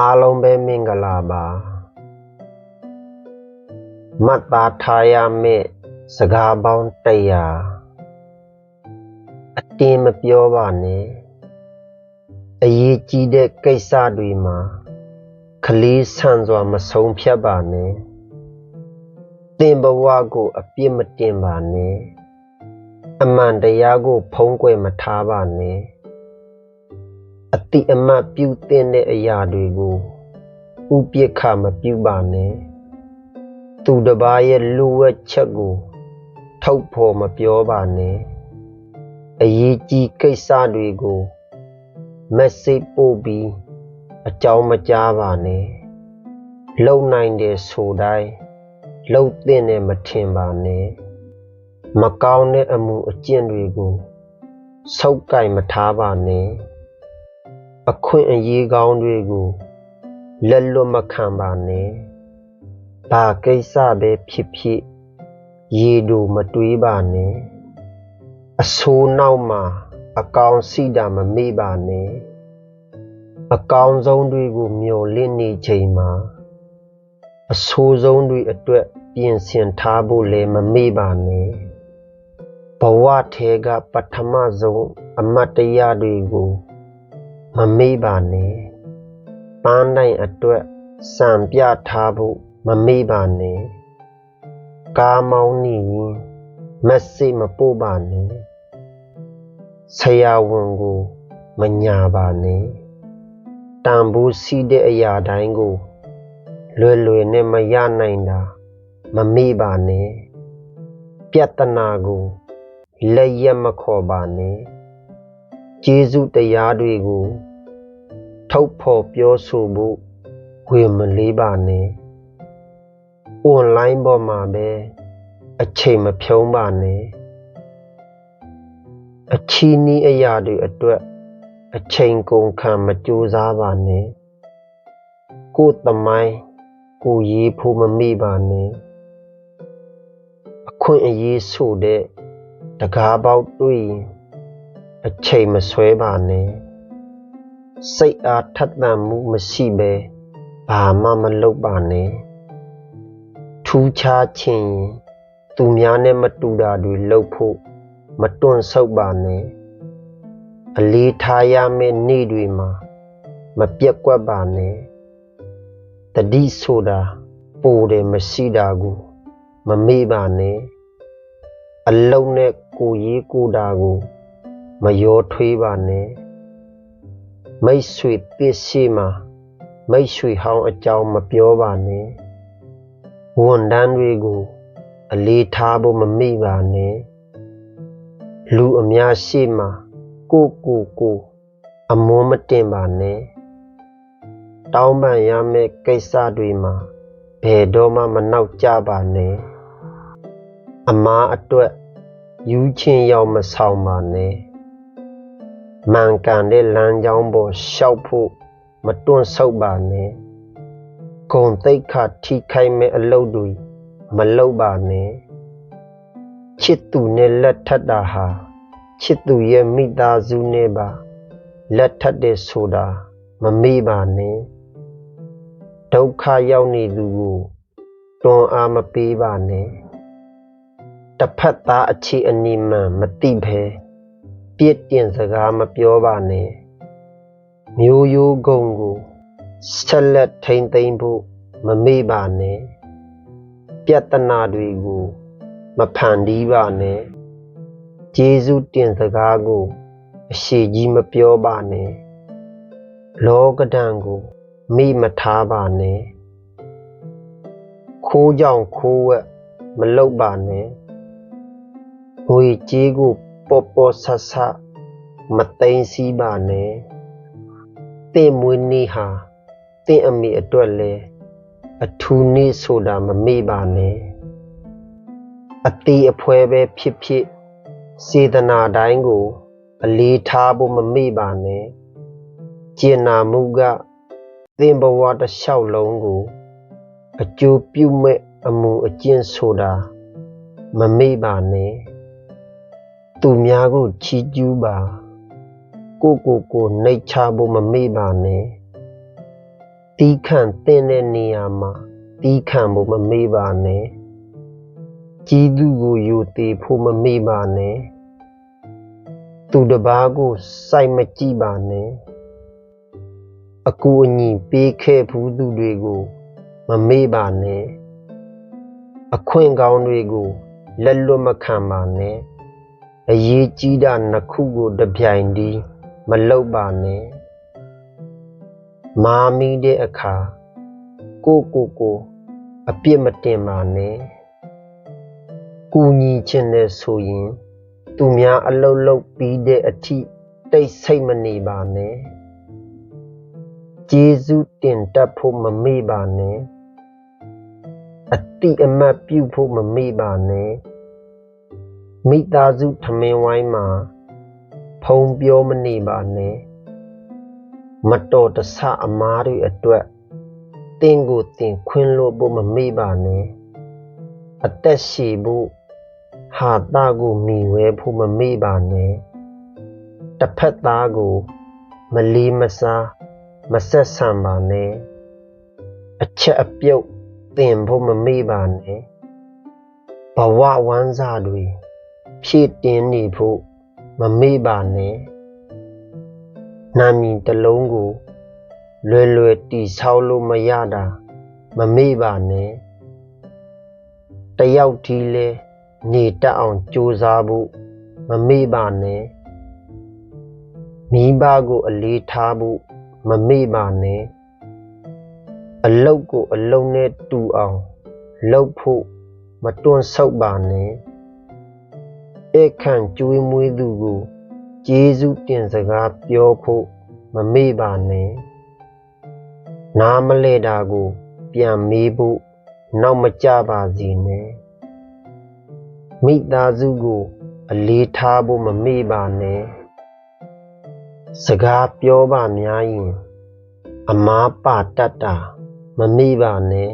အားလုံးပဲမင်္ဂလာပါမှတ်သားထားရမယ့်စကားပေါင်း100အတင်းမပြောပါနဲ့အရေးကြီးတဲ့ကိစ္စတွေမှာခလေးဆန့်စွာမဆုံးဖြတ်ပါနဲ့သင်ဘဝကိုအပြစ်မတင်ပါနဲ့အမှန်တရားကို ဖုံးကွယ်မထားပါနဲ့အ တိအမှတ်ပြုတင်တဲ့အရာတွေကိုဥပိ္ပခမပြုပါနဲ့သူတစ်ပါးရဲ့လူဝက်ချက်ကိုထုတ်ဖော်မပြောပါနဲ့အရေးကြီးကိစ္စတွေကိုမက်ဆေ့ပို့ပြီးအကြောင်းမကြားပါနဲ့လုံနိုင်တယ်ဆိုတိုင်းလှုပ်တဲ့နဲ့မထင်ပါနဲ့မကောင်းတဲ့အမှုအကျင့်တွေကိုဆုပ်ကင်မထားပါနဲ့ အခွင့်အရေးကောင်းတွေကိုလက်လွတ်မခံပါနဲ့ဘာကိစ္စပဲဖြစ်ဖြစ်ရေတို့မတွေးပါနဲ့အဆိုးနောက်မှာ အကောင်စီတာမမေ့ပါနဲ့အကောင်ဆုံးတွေကိုမျောလင့်နေချိန်မှာအဆိုးဆုံးတွေအတွက်ပြင်ဆင်ထားဖို့လည်းမမေ့ပါနဲ့ဘဝထဲကပထမဆုံးအမတ်တရားတွေကို မမေ့ပါနဲ့ပန်းတိုင်းအတွက်စံပြထားဖို့မမေ့ပါနဲ့ကားမောင်းနေရင်မက်ဆေ့မပို့ပါနဲ့ဆရာဝန်ကိုမညာပါနဲ့တန်ဖိုးစီးတဲ့အရာတိုင်းကိုလွယ်လွယ်နဲ့မရနိုင်တာမမေ့ပါနဲ့ပြဿနာကိုလက်ရက်မခေါ်ပါနဲ့ ကျေးဇူးတရားတွေကိုထုတ်ဖော်ပြောဆိုဖို့ဝေမလေးပါနဲ့။ online ပေါ်မှာပဲအချိန်မဖြုံးပါနဲ့။အချီးနီးအရာတွေအတွက်အချိန်ကုန်ခံမကြိုးစားပါနဲ့။ကိုယ်သမိုင်းကိုယ်ရေးဖို့မမေ့ပါနဲ့။အခွင့်အရေးဆိုတဲ့တကားပေါက်တွေ့ရင် အချိန်မဆွဲပါနဲ့။စိတ်အားထက်သန်မှုမရှိဘဲဘာမှမလုပ်ပါနဲ့ထူးခြားခြင်းရင်သူများနဲ့မတူတာတွေလုပ်ဖို့မတွန့်ဆုတ်ပါနဲ့အလေးထားရမယ့်နေ့တွေမှာမပြက်ကွက်ပါနဲ့တတိဆိုတာပိုတယ်မရှိတာကိုမမေ့ပါနဲ့အလုံးနဲ့ကိုရေးကိုတာကို မရောထွေးပါနဲ့မိတ်ဆွေပစ္စည်းမှာမိတ်ဆွေဟောင်းအကြောင်းမပြောပါနဲ့ဝန်တန်းတွေကို အလေးထားဖို့မမိပါနဲ့လူအများရှိမှကိုကိုကိုအမွန်းမတင်ပါနဲ့တောင်းပန်ရမယ့်ကိစ္စတွေမှာဘယ်တော့မှမနှောက်ကြပါနဲ့အမားအတွက်ယူချင်းရောက်မဆောင်ပါနဲ့ မှန်ကန်တဲ့လမ်းကြောင်းပေါ်ရှောက်ဖို့မတွန့်ဆုတ်ပါနဲ့ဂုံတိတ်ခထိခိုက်မဲ့အလုပ်တွေမလုပ်ပါနဲ့ချစ်သူနဲ့လက်ထပ်တာဟာချစ်သူရဲ့မိသားစုနဲ့ပါလက်ထပ်တဲ့ဆိုတာမမေ့ပါနဲ့ဒုက္ခရောက်နေသူကိုတွန်းအားမပေးပါနဲ့တစ်ဖက်သားအခြေအနေမှန်မသိဘဲ ပြစ်တင်စကားမပြောပါနဲ့မျိုးရိုးကုံကိုဆက်လက်ထိမ့်သိမ့်ဖို့မမေ့ပါနဲ့ပြဿနာတွေကိုမဖန်တီးပါနဲ့ဂျေစုတင်စကားကိုအရှိကြီးမပြောပါနဲ့လောကဒံကိုမိမထားပါနဲ့ခိုးကြောင်ခိုးဝက်မလုတ်ပါနဲ့ငွေကြေးကို ပေါ်ပေါ်ဆဆမသိမ်းစည်းပါနဲ့တင့်မွေးနေ့ဟာတင့်အမိအတွက်လဲအထူးနေ့ဆိုတာမမေ့ပါနဲ့အတီးအဖွဲပဲဖြစ်ဖြစ်စေတနာတိုင်းကို အလေးထားဖို့မမေ့ပါနဲ့ကျင်နာမှုကသင်ဘဝတစ်လျှောက်လုံးကို အကျိုးပြုမဲ့အမှုအကျင့်ဆိုတာမမေ့ပါနဲ့ သူများကိုချီးကျူးပါကိုကိုကိုနှိတ်ချဖို့မမေ့ပါနဲ့တီးခန့်တဲ့တဲ့နေရာမှာတီးခန့်ဖို့မမေ့ပါနဲ့ကြီးသူကိုယူသေးဖို့မမေ့ပါနဲ့သူတစ်ပါးကိုစိုက်မကြည့်ပါနဲ့အကူအညီပေးခဲ့ဘူးသူတွေကိုမမေ့ပါနဲ့အခွင့်ကောင်းတွေကိုလက်လွတ်မခံပါနဲ့ အရေးကြီးတာနှစ်ခုကိုတစ်ပြိုင်တည်းမလုပ်ပါနဲ့မာမီတဲ့အခါကိုကိုကိုအပြစ်မတင်ပါနဲ့ကူညီခြင်းနဲ့ဆိုရင် သူများအလုတ်လုတ်ပြီးတဲ့အထိတိတ်ဆိတ်မနေပါနဲ့ကျေးဇူးတင်တတ်ဖို့မမေ့ပါနဲ့အတိအမတ်ပြုဖို့မမေ့ပါနဲ့ မိသားစုထမင်းဝိုင်းမှာဖုံပြောမနေပါနဲ့မတော်တဆအမားတွေအတွက်တင်းကိုတင်ခွင်းလို့ဖို့မမေ့ပါနဲ့အသက်ရှည်ဖို့ဟာတာကိုမိဝဲဖို့မမေ့ပါနဲ့တစ်ဖက်သားကိုမလီမစားမဆက်ဆံပါနဲ့အချက်အပြုတ်တင်ဖို့မမေ့ပါနဲ့ဘဝဝမ်းစာတွေ ဖြည့်တင်းနေဖို့မမေ့ပါနဲ့နာမည်တစ်လုံးကိုလွယ်လွယ်တီဆောက်လို့မရတာမမေ့ပါနဲ့တယောက်ဒီလဲနေတတ်အောင်ကြိုးစားဖို့မမေ့ပါနဲ့မိဘကိုအလေးထားဖို့မမေ့ပါနဲ့အလုတ်ကိုအလုံးနဲ့တူအောင်လှုပ်ဖို့မတွန့်ဆုတ်ပါနဲ့ အခန့်ကျွေးမွေးသူကိုကျေးဇူးတင်စကားပြောဖို့မမေ့ပါနဲ့နားမလဲတာကို ပြန်မေးဖို့နောက်မကြပါစေနဲ့မိသားစုကို အလေးထားဖို့မမေ့ပါနဲ့စကားပြောပါများရင်အမားပါတတ်တာမမေ့ပါနဲ့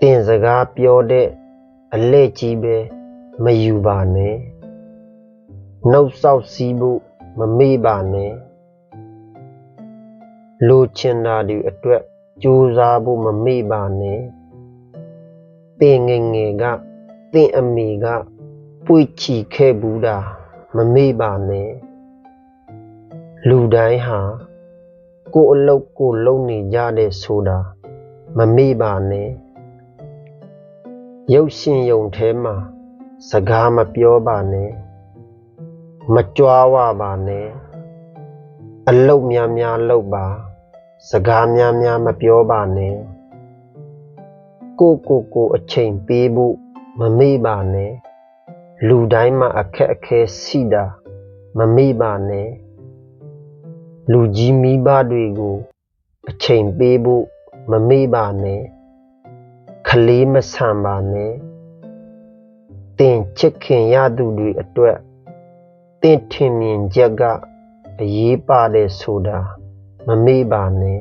တင်စကားပြောတဲ့အလဲကြီးပဲ မယူပါနဲ့နှုတ်ဆောက်စည်းဖို့မမေ့ပါနဲ့လိုချင်တာတွေအတွက်ကြိုးစားဖို့မမေ့ပါနဲ့ပင်ငယ်ငယ်ကသင်အမေကပွေချီခဲ့ဘူးတာမမေ့ပါနဲ့လူတိုင်းဟာကိုယ်အလုပ်ကိုလုပ်နေကြတဲ့ဆိုတာမမေ့ပါနဲ့ရုပ်ရှင်ယုံထဲမှာ စကားမပြောပါနဲ့မကြွားဝပါနဲ့အလုတ်များများလုပ်ပါ စကားများများမပြောပါနဲ့ကိုကိုကိုအချိန်ပေးဖို့မမေ့ပါနဲ့လူတိုင်းမှာအခက်အခဲရှိတာမမေ့ပါနဲ့လူကြီးမိဘတွေကိုအချိန်ပေးဖို့မမေ့ပါနဲ့ခလေးမဆန်ပါနဲ့ တင်ချစ်ခင်ရသူတွေအတွက်တင်ထင်မြင်ချက်ကအရေးပါတယ်ဆိုတာမမေ့ပါနဲ့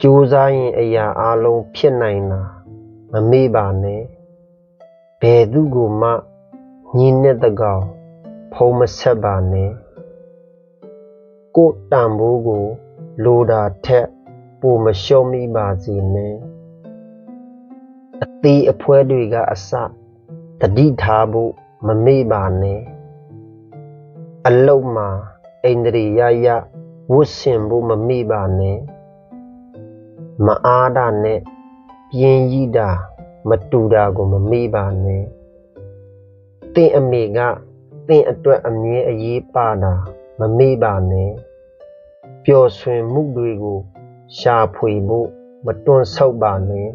ကြိုးစားရင်အရာအလုံးဖြစ်နိုင်တာမမေ့ပါနဲ့ဘယ်သူကိုမှညီနဲ့တကောင်ဖုံးမဆက်ပါနဲ့ကိုယ်တန်ဖိုးကိုလိုတာထက်ပိုမလျှော့မိပါစေနဲ့အသေးအဖွဲတွေကအစ တတိထားဖို့မမေ့ပါနဲ့အလုတ်မှာအိန္ဒြေရရဝတ်ဆင်ဖို့မမေ့ပါနဲ့မအားတာနဲ့ပြင်းကြီးတာမတူတာကိုမမေ့ပါနဲ့တင့်အမေကတင့်အတွက်အမြဲအရေးပါတာမမေ့ပါနဲ့ပျော်ရွှင်မှုတွေကိုရှာဖွေဖို့မတွန့်ဆုတ်ပါနဲ့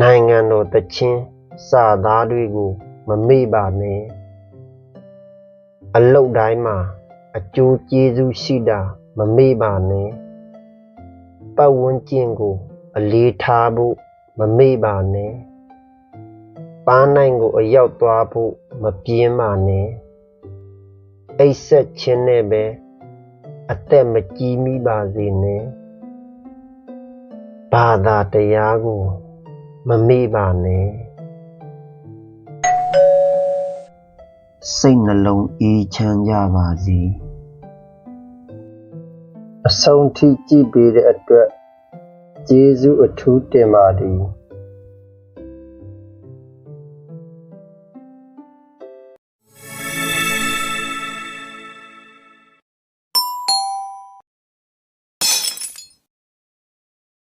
နိုင်ငံတော်တချင်း စာသားတွေကိုမမေ့ပါနဲ့အလုတ်တိုင်းမှာအကျိုးကျေးဇူးရှိတာမမေ့ပါနဲ့ပတ်ဝန်းကျင်ကို အလေးထားဖို့မမေ့ပါနဲ့ပန်းနိုင်ကိုအရောက်သွားဖို့မပြင်းပါနဲ့အိတ်ဆက်ခြင်းနဲ့ပဲအသက်မကြီးမိပါစေနဲ့ဘာသာတရားကိုမမေ့ပါနဲ့ စိတ်နှလုံးအေးချမ်းကြပါစေအဆုံးထိကြည့်ပေးတဲ့အတွက်ကျေးဇူးအထူးတင်ပါသည်